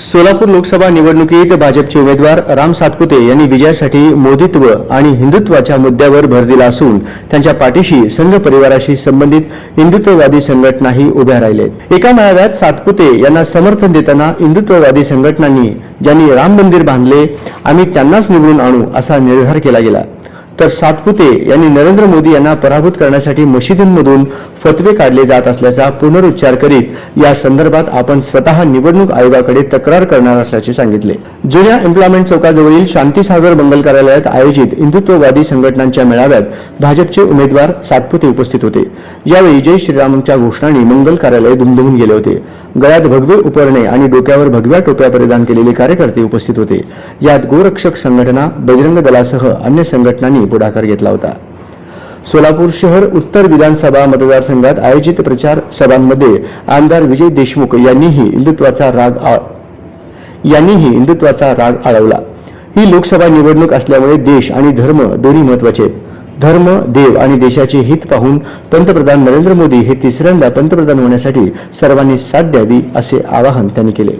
सोलापूर लोकसभा निवडणुकीत भाजपचे उमेदवार राम सातपुते यांनी विजयासाठी मोदीत्व आणि हिंदुत्वाच्या मुद्द्यावर भर दिला असून त्यांच्या पाठीशी संघ परिवाराशी संबंधित हिंदुत्ववादी संघटनाही उभ्या राहिलेत. एका मेळाव्यात सातपुते यांना समर्थन देताना हिंदुत्ववादी संघटनांनी ज्यांनी राम मंदिर बांधले आम्ही त्यांनाच निवडून आणू असा निर्धार केला गेला. तर सातपुते यांनी नरेंद्र मोदी यांना पराभूत करण्यासाठी मशिदींमधून फतवे काढले जात असल्याचा पुनरुच्चार करीत या संदर्भात आपण स्वतः निवडणूक आयोगाकडे तक्रार करणार असल्याचे सांगितले. जुन्या एम्प्लॉयमेंट चौकाजवळील शांतीसागर मंगल कार्यालयात आयोजित हिंदुत्ववादी संघटनांच्या मेळाव्यात भाजपचे उमेदवार सातपुते उपस्थित होते. यावेळी जय श्रीरामच्या घोषणांनी मंगल कार्यालय दुमदुमून गेले होते. गळ्यात भगवे उपरणे आणि डोक्यावर भगव्या टोप्या परिधान केलेले कार्यकर्ते उपस्थित होते. यात गोरक्षक संघटना बजरंग दलासह अन्य संघटनांनी पुढाकार घेतला होता. सोलापूर शहर उत्तर विधानसभा मतदारसंघात आयोजित प्रचार सभांमध्ये आमदार विजय देशमुख यांनीही हिंदुत्वाचा राग आ- यांनीही हिंदुत्वाचा राग आळवला. ही लोकसभा निवडणूक असल्यामुळे देश आणि धर्म दोन्ही महत्त्वाचे आहेत. धर्म देव आणि देशाचे हित पाहून पंतप्रधान नरेंद्र मोदी हे तिसऱ्यांदा पंतप्रधान होण्यासाठी सर्वांनी साथ द्यावी असे आवाहन त्यांनी केले.